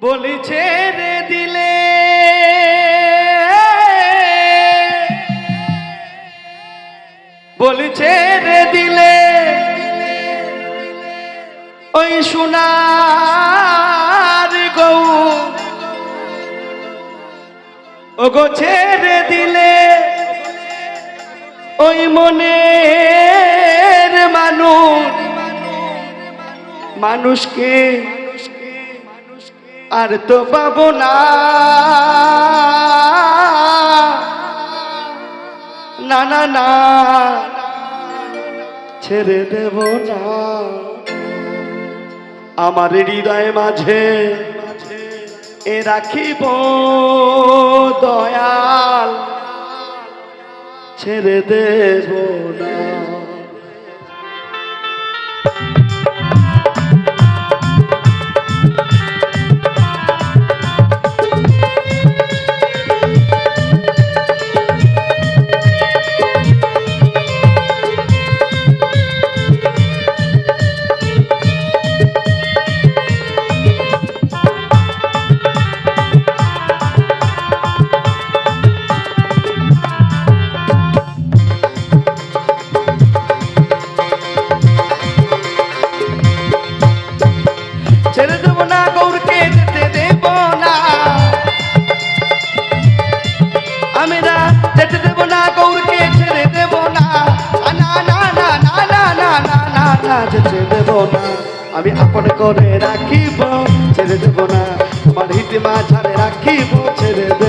বলি ছেড়ে দিলে। বলি ছেড়ে দিলে। ওই সোনার গৌ। ও গো ছেড়ে দিলে। ওই মনের মানুষ। মানুষকে আর তো পাবো না। না না ছেড়ে দেব না। আমার হৃদয় মাঝে এ রাখিব দয়াল। ছেড়ে দেব না। না না দেব না। আমি আপন করে রাখিব, ছেড়ে দেব না। আমার হিতে ছাড়ে রাখিব, ছেড়ে দেব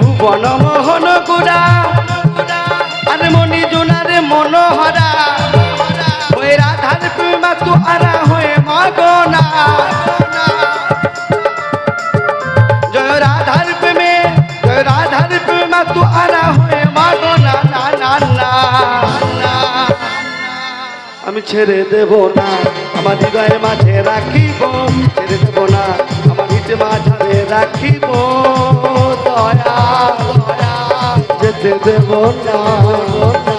ভুবন মোহন গুণা আরে মনি জোনারে মনোহরা, ওই রাধার প্রেমা তু আরা হয়ে মগনা জয় রাধার প্রেমে, জয় রাধার প্রেমা তু আরা হয়ে মাগো না না না না না। আমি ছেড়ে দেব না। আমার হৃদয়ের মাঝে রাখিব, ছেড়ে দেব না। আমার হৃদয় মাঝে রাখিব, দয়া দয়া। যেতে দেব না।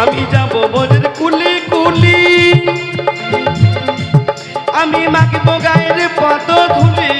আমি যাব বনের কুলি কুলি। আমি মাকে গায়ের পদ ধুলি।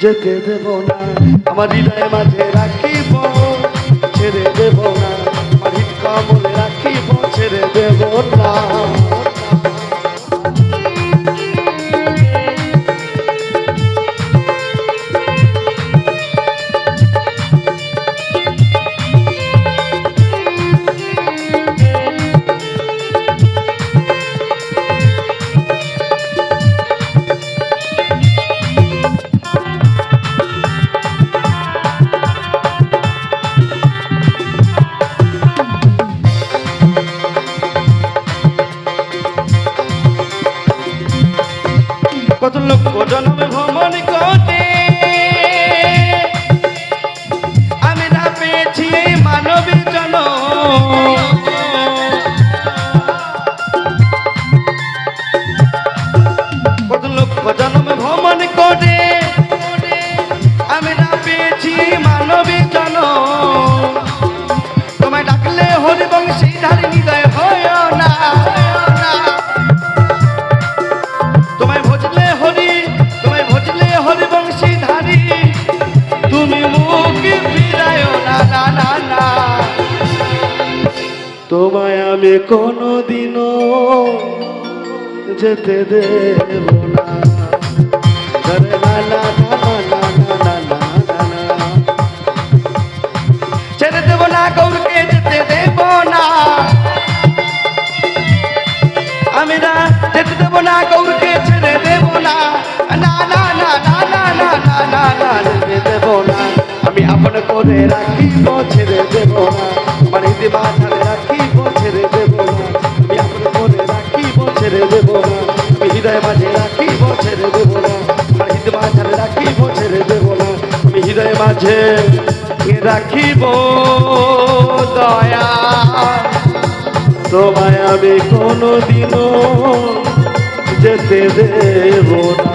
যেতে দেব না। আমার হৃদয় মাঝে রাখিব কত লক্ষ জনমে ভ্রমণ করতে তোমায় আমি কোনোদিনও যেতে দেব না আরে না না না না না না না না না না। ছেড়ে দেব না গৌরকে যেতে দেব না আমি না না না না না না না না না না আমি আপন করে রাখিব ছেড়ে দেব না আমার রাখিব রাখিব ছেড়ে দেব না। আমি হৃদয়ে মাঝে রাখিব? দয়া। তোমায় আমি কোনোদিনও যেতে দেব না।